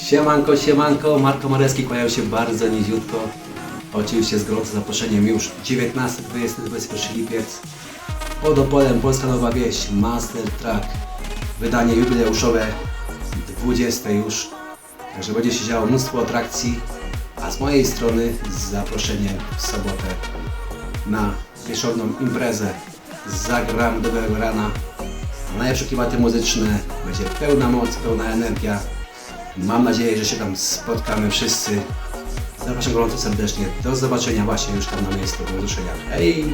Siemanko, siemanko, Marko Marecki kłaniał się bardzo niziutko. Oczywiście z gorącym zaproszeniem już 19, 20, 21 lipiec. Pod Opolem Polska Nowa Wieś, Master Track. Wydanie jubileuszowe, 20 już. Także będzie się działo mnóstwo atrakcji. A z mojej strony zaproszenie w sobotę na wieczorną imprezę. Zagram do rana. Najlepsze klimaty muzyczne, będzie pełna moc, pełna energia. Mam nadzieję, że się tam spotkamy wszyscy. Zapraszam gorąco serdecznie. Do zobaczenia właśnie już tam na miejscu. Do usłyszenia. Hej!